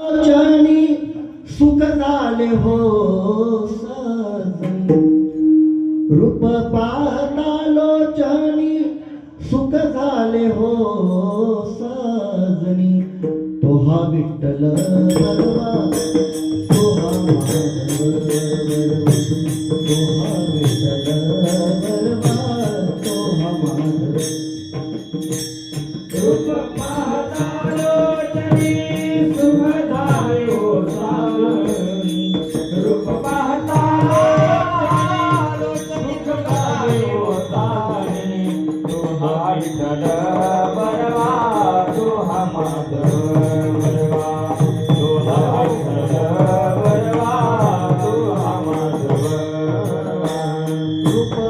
चरणी सुख झाले हो सजन. रूप पाहता लोचनी सुख झाले हो सजनी. तोहा विठ्ठल तोहा तोहा विठ्ठल बलवा तोहा Super.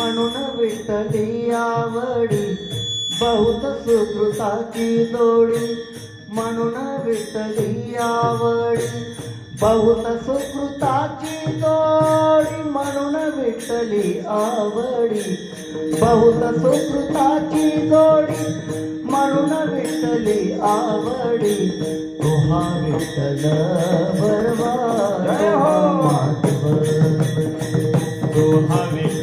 म्हणून विठ्ठली आवडी बहुत सुकृताची जोडी. म्हणून विठ्ठली आवडी बहुत सुकृताची जोडी. म्हणून विठ्ठली आवडी बहुत सुकृताची जोडी. म्हणून विठ्ठली आवडी तुहा विठ्ठल बरवा हो! माधव. विठ्ठल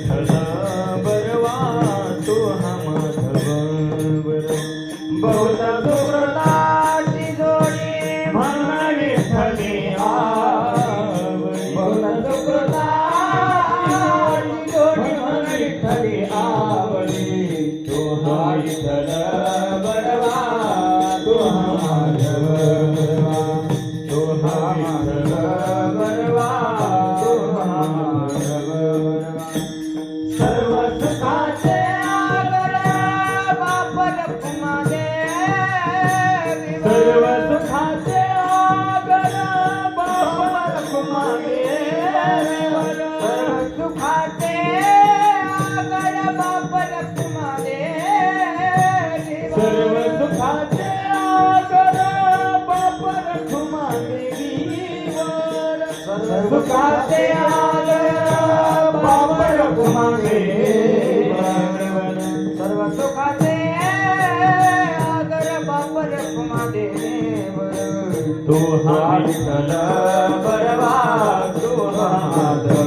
ಬಡವಾ सर्वात बाबर घुमे सर्व सुखात आगर